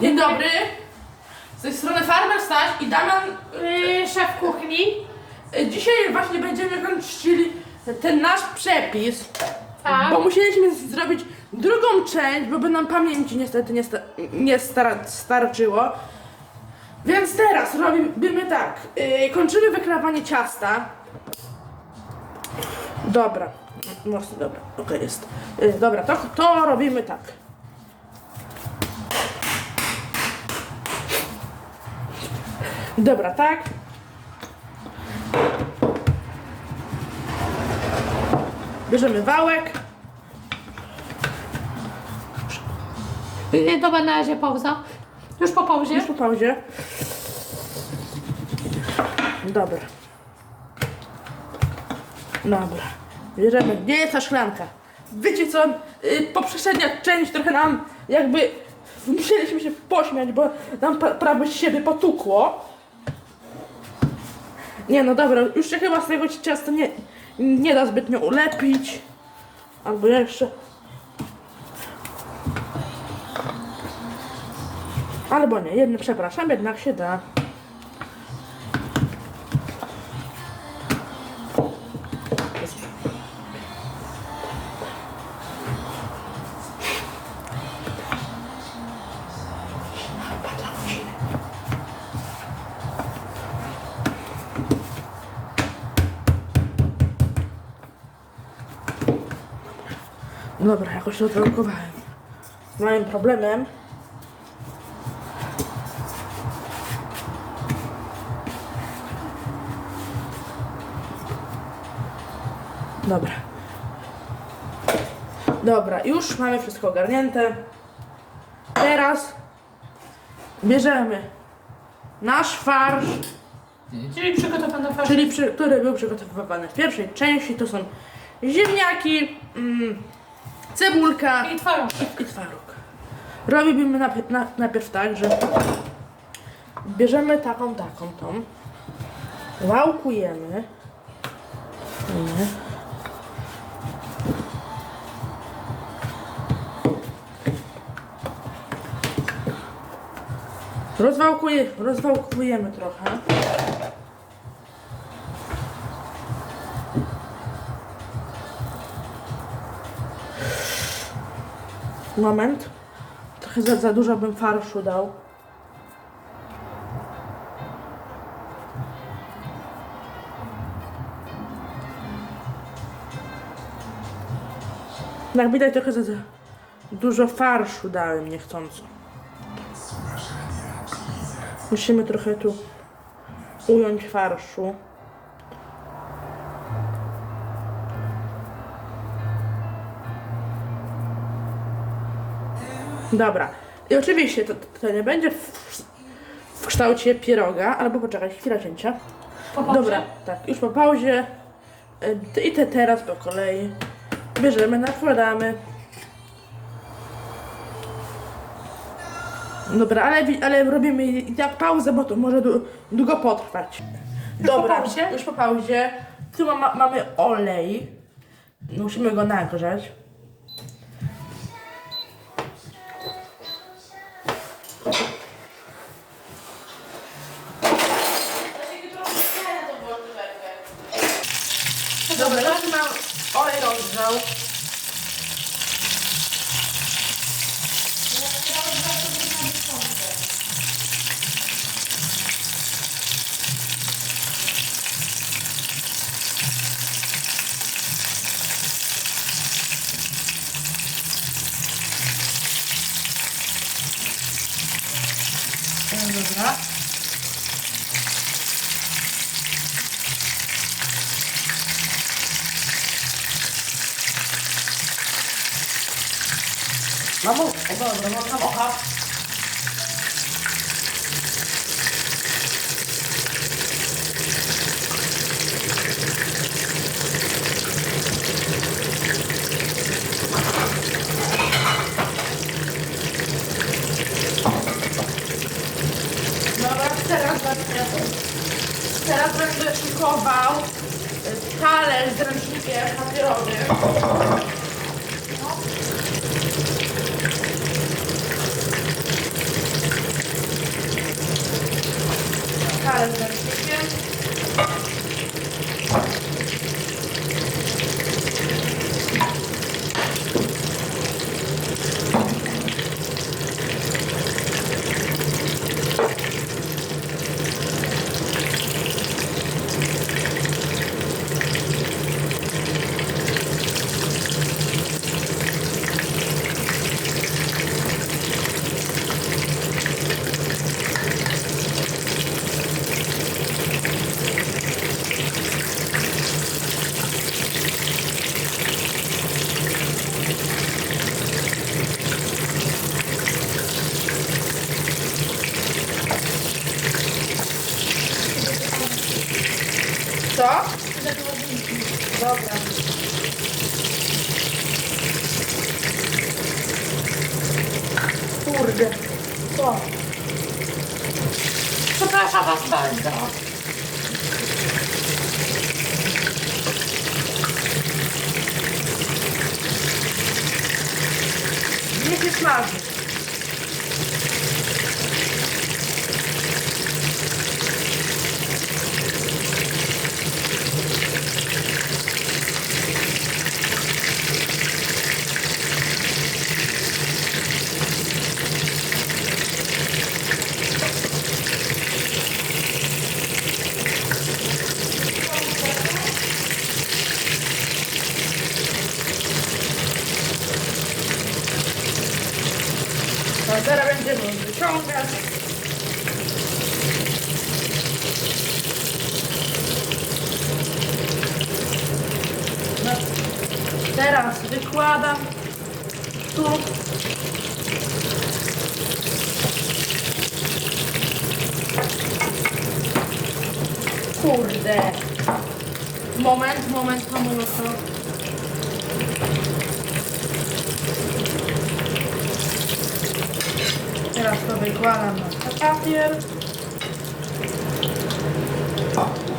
Dzień dobry. Z tej strony Farmer Staś i Damian. Yy, szef kuchni. Y, Dzisiaj właśnie będziemy kończyli ten nasz przepis. Tak. Bo musieliśmy z- zrobić drugą część, bo by nam pamięci niestety nie, sta- nie star- starczyło. Więc teraz robimy tak. Yy, kończymy wykrawanie ciasta. Dobra. Mocno, dobra. Okej, jest. Yy, dobra, to, to robimy tak. Dobra, tak. Bierzemy wałek. Yy, dobra, na razie pauza. Już po pauzie. Już po pauzie. Dobra. Dobra. Bierzemy. Gdzie jest ta szklanka? Wiecie co? Yy, poprzednia część trochę nam jakby musieliśmy się pośmiać, bo nam pra- prawie siebie potukło. Nie no dobra, już się chyba z tego ciasta nie, nie da zbytnio ulepić. Albo jeszcze. Albo nie, jedno, przepraszam, jednak się da. Dobra, jakoś to odblokowałem. Moim problemem Dobra. Dobra, już mamy wszystko ogarnięte. Teraz bierzemy nasz farsz, Czyli przygotowano farsz. czyli przy, który był przygotowywany w pierwszej części. To są ziemniaki, mm, cebulka I twaróg. i twaróg. Robimy najpierw, na, najpierw tak, że bierzemy taką, taką, tą, wałkujemy. Nie. Rozwałkuje, rozwałkujemy trochę. Moment. Trochę za, za dużo bym farszu dał. Jak widać trochę za, za dużo farszu dałem niechcąco. Musimy trochę tu ująć farszu. Dobra. I oczywiście to, to nie będzie w, w kształcie pieroga, albo poczekaj, chwila cięcia. Po pauzie. Dobra, tak, już po pauzie. Y, I te teraz po kolei. Bierzemy, nakładamy. Dobra, ale, ale robimy i tak pauzę, bo to może dłu- długo potrwać. Dobra, już po pauzie. Tu ma, mamy olej. Musimy go nagrzać. Dobra, już mam olej Mamo, o dobra, mam tam ocha. Dobra, teraz będę, teraz będę szykował y, talerz z ręcznikiem papierowym. Schale mit. Co? Dobra. Kurde. Co? Przepraszam was bardzo. Niech się smaży. No teraz będziemy wyciągać. No, teraz wykładam tu. Kurde. Moment, moment, hamulco. Teraz to wykładam na papier.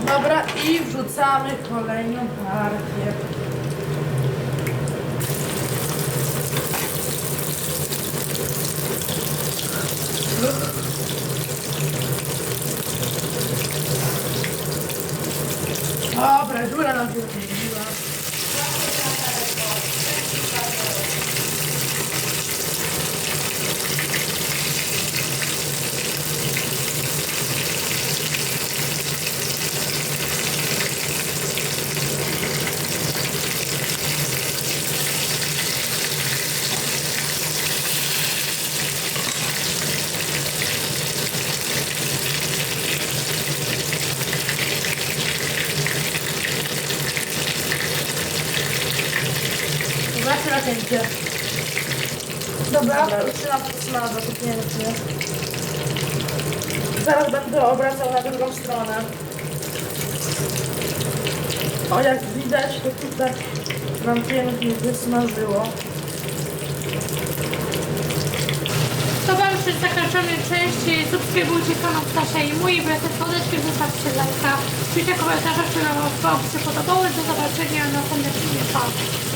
Dobra, i wrzucamy kolejną partię. Dobra, dziura nam się Zobaczmy na pięcie. Dobra, się nam smaża to pięknie. Zaraz będę obracał na drugą stronę. O, jak widać, to tutaj nam pięknie wysmażyło. To wam już jest zakończony część. Subskrybujcie kanał Stasia i mój. Wracać słodeczki, zostawcie lajka. Piszcie komentarze, które wam się podobały. Do zobaczenia na następnym filmie. Pa!